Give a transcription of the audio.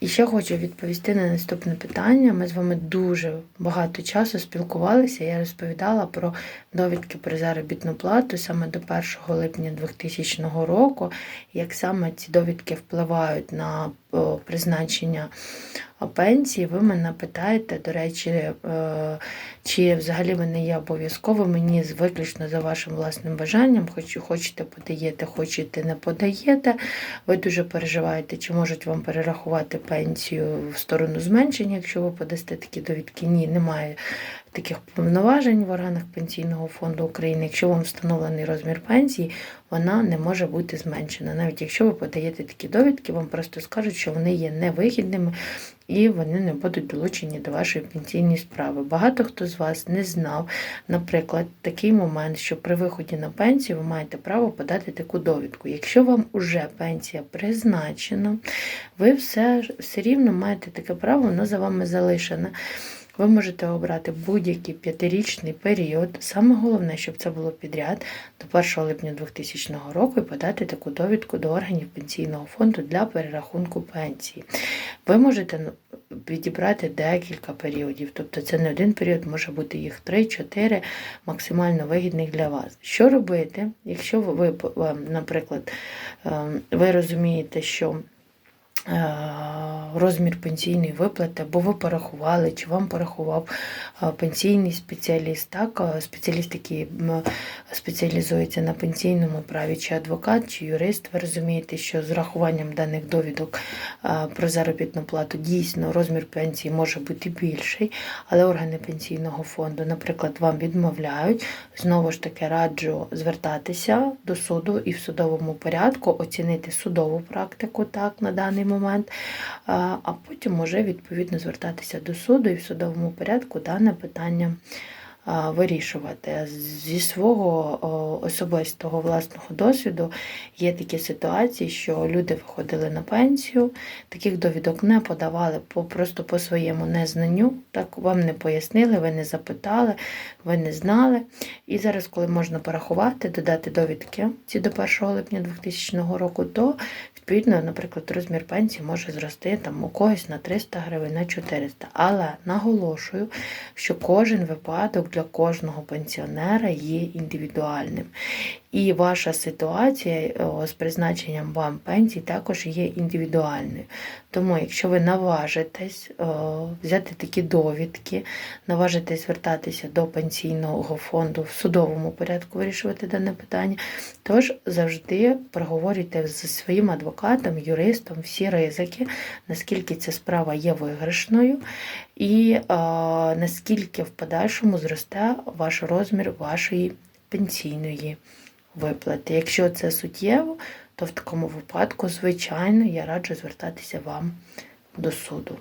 І ще хочу відповісти на наступне питання. Ми з вами дуже багато часу спілкувалися. Я розповідала про довідки про заробітну плату саме до 1 липня 2000 року, як саме ці довідки впливають на призначення пенсії. Ви мене питаєте, до речі, е, чи взагалі вони є обов'язково мені виключно за вашим власним бажанням. Хоч хочете подаєте, хочете не подаєте. Ви дуже переживаєте, чи можуть вам перерахувати пенсію в сторону зменшення, якщо ви подасте такі довідки. Ні, немає таких повноважень в органах Пенсійного фонду України. Якщо вам встановлений розмір пенсії, вона не може бути зменшена. Навіть якщо ви подаєте такі довідки, вам просто скажуть, що вони є невигідними і вони не будуть долучені до вашої пенсійної справи. Багато хто з вас не знав, наприклад, такий момент, що при виході на пенсію ви маєте право подати таку довідку. Якщо вам уже пенсія призначена, ви все, все рівно маєте таке право, воно за вами залишене. Ви можете обрати будь-який п'ятирічний період. Саме головне, щоб це було підряд до 1 липня 2000 року і подати таку довідку до органів пенсійного фонду для перерахунку пенсії. Ви можете ну, відібрати декілька періодів, тобто це не один період, може бути їх 3-4 максимально вигідних для вас. Що робити, якщо ви, ви, е, наприклад, е, ви розумієте, що розмір пенсійної виплати, або ви порахували, чи вам порахував е, пенсійний спеціаліст, так, е, спеціаліст, який спеціалізується на пенсійному праві, чи адвокат, чи юрист, ви розумієте, що з рахуванням даних довідок е, про заробітну плату дійсно розмір пенсії може бути більший, але органи пенсійного фонду, наприклад, вам відмовляють. Знову ж таки раджу звертатися до суду і в судовому порядку оцінити судову практику так на даний момент, а а потім уже відповідно звертатися до суду і в судовому порядку дане питання вирішувати. Зі свого особистого власного досвіду є такі ситуації, що люди виходили на пенсію, таких довідок не подавали по, просто по своєму незнанню, так вам не пояснили, ви не запитали, ви не знали. І зараз, коли можна порахувати, додати довідки ці до 1 липня 2000 року, то відповідно, наприклад, розмір пенсії може зрости там у когось на 300 гривень, на 400. Але наголошую, що кожен випадок для кожного пенсіонера є індивідуальним. І ваша ситуація з призначенням вам пенсії також є індивідуальною. Тому, якщо ви наважитесь взяти такі довідки, наважитесь звертатися до пенсійного фонду в судовому порядку вирішувати дане питання, тож завжди проговорюйте зі своїм адвокатом, юристом всі ризики, наскільки ця справа є виграшною, і е, наскільки в подальшому зросте ваш розмір вашої пенсійної виплати. Якщо це суттєво, то в такому випадку, звичайно, я раджу звертатися вам до суду.